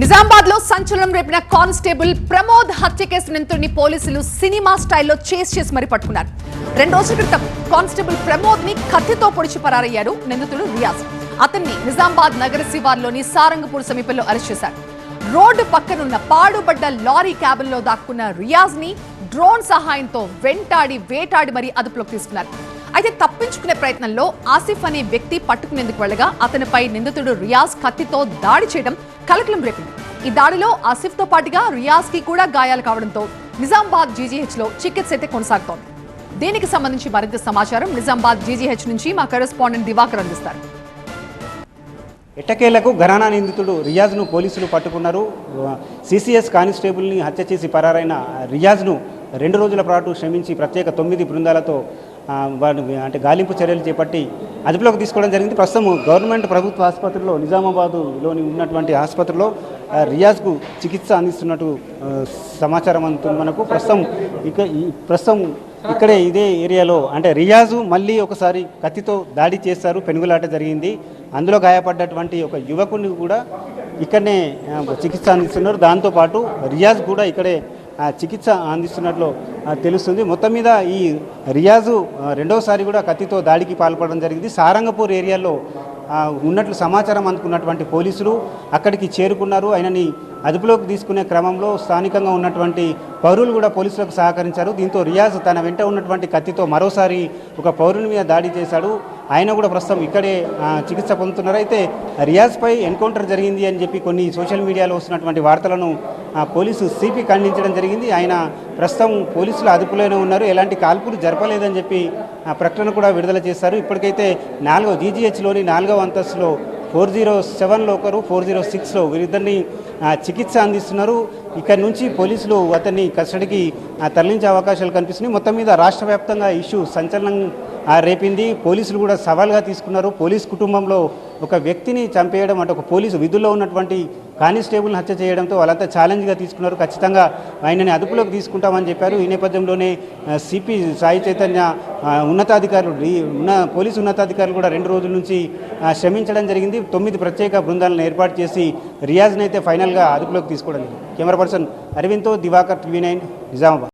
నిజామాబాద్లో సంచలనం రేపిన కానిస్టేబుల్ ప్రమోద్ హత్య కేసు నిందితుడిని పోలీసులు సినిమా స్టైల్లో చేస్ చేసి మరీ పట్టుకున్నారు. రెండు రోజుల క్రితం కానిస్టేబుల్ ప్రమోద్ని కత్తితో పొడిచి పరారయ్యాడు నిందితుడు రియాజ్. అతన్ని నిజామాబాద్ నగర శివార్లోని సారంగపూర్ సమీపంలో అరెస్ట్ చేశారు. రోడ్డు పక్కనున్న పాడుబడ్డ లారీ క్యాబిన్లో దాక్కున్న రియాజ్ని డ్రోన్ సహాయంతో వెంటాడి వేటాడి మరీ అదుపులోకి తీసుకున్నారు. అయితే తప్పించుకునే ప్రయత్నంలో ఆసిఫ్ అనే వ్యక్తి పట్టుకునేందుకు వెళ్ళగా అతనిపై నిందితుడు రియాజ్ కత్తితో దాడి చేయడం కలకలం రేపింది. ఈ దాడిలో ఆసిఫ్తో పాటుగా రియాజ్కి కూడా గాయాలు కావడంతో నిజామాబాద్ జీజీహెచ్లో చికిత్స అయితే కొనసాగుతోంది. దీనికి సంబంధించి మరింత సమాచారం నిజామాబాద్ జీజీహెచ్ నుంచి మా కరెస్పాండెంట్ దివాకర్ అందిస్తారు. ఎట్టకేలకు ఘరానా నిందితుడు రియాజ్ను పోలీసులు పట్టుకున్నారు. సిసిఎస్ కానిస్టేబుల్ని హత్య చేసి పరారైన రియాజ్ను రెండు రోజుల పాటు శ్రమించి ప్రత్యేక తొమ్మిది బృందాలతో వారిని అంటే గాలింపు చర్యలు చేపట్టి అదుపులోకి తీసుకోవడం జరిగింది. ప్రస్తుతం గవర్నమెంట్ ప్రభుత్వ ఆసుపత్రిలో నిజామాబాదులోని ఉన్నటువంటి ఆసుపత్రిలో రియాజ్కు చికిత్స అందిస్తున్నట్టు సమాచారం అందుతుంది మనకు. ప్రస్తుతం ఇక ఈ ప్రస్తుతం ఇక్కడే ఇదే ఏరియాలో అంటే రియాజు మళ్ళీ ఒకసారి కత్తితో దాడి చేస్తారు పెనుగులాట జరిగింది. అందులో గాయపడ్డటువంటి ఒక యువకుని కూడా ఇక్కడనే చికిత్స అందిస్తున్నారు. దాంతోపాటు రియాజ్ కూడా ఇక్కడే చికిత్స అందిస్తున్నట్లు తెలుస్తుంది. మొత్తం మీద ఈ రియాజు రెండోసారి కూడా కత్తితో దాడికి పాల్పడడం జరిగింది. సారంగపూర్ ఏరియాలో ఉన్నట్లు సమాచారం అందుకున్నటువంటి పోలీసులు అక్కడికి చేరుకున్నారు. ఆయనని అదుపులోకి తీసుకునే క్రమంలో స్థానికంగా ఉన్నటువంటి పౌరులు కూడా పోలీసులకు సహకరించారు. దీంతో రియాజ్ తన వెంట ఉన్నటువంటి కత్తితో మరోసారి ఒక పౌరుని మీద దాడి చేశాడు. ఆయన కూడా ప్రస్తుతం ఇక్కడే చికిత్స పొందుతున్నారు. అయితే రియాజ్పై ఎన్కౌంటర్ జరిగింది అని చెప్పి కొన్ని సోషల్ మీడియాలో వస్తున్నటువంటి వార్తలను పోలీసు సిపి ఖండించడం జరిగింది. ఆయన ప్రస్తుతం పోలీసులు అదుపులోనే ఉన్నారు. ఎలాంటి కాల్పులు జరపలేదని చెప్పి ప్రకటన కూడా విడుదల చేశారు. ఇప్పటికైతే నాలుగో జీజీహెచ్లోని నాలుగవ అంతస్తులో ఫోర్ జీరో సెవెన్లో ఒకరు ఫోర్ జీరో సిక్స్లో వీరిద్దరిని చికిత్స అందిస్తున్నారు. ఇక్కడ నుంచి పోలీసులు అతన్ని కస్టడీకి తరలించే అవకాశాలు కనిపిస్తున్నాయి. మొత్తం మీద రాష్ట్ర వ్యాప్తంగా ఇష్యూ సంచలనం రేపింది. పోలీసులు కూడా సవాల్గా తీసుకున్నారు. పోలీస్ కుటుంబంలో ఒక వ్యక్తిని చంపేయడం అంటే ఒక పోలీసు విధుల్లో ఉన్నటువంటి కానిస్టేబుల్ని హత్య చేయడంతో వాళ్ళంతా ఛాలెంజ్గా తీసుకున్నారు. ఖచ్చితంగా ఆయనని అదుపులోకి తీసుకుంటామని చెప్పారు. ఈ నేపథ్యంలోనే సిపి సాయి చైతన్య ఉన్నతాధికారులు ఉన్న పోలీసు ఉన్నతాధికారులు కూడా రెండు రోజుల నుంచి శ్రమించడం జరిగింది. తొమ్మిది ప్రత్యేక బృందాలను ఏర్పాటు చేసి రియాజ్ని అయితే ఫైనల్గా అదుపులోకి తీసుకోవడం జరిగింది. కెమెరా పర్సన్ అరవింద్తో దివాకర్ టీవీ నైన్ నిజామాబాద్.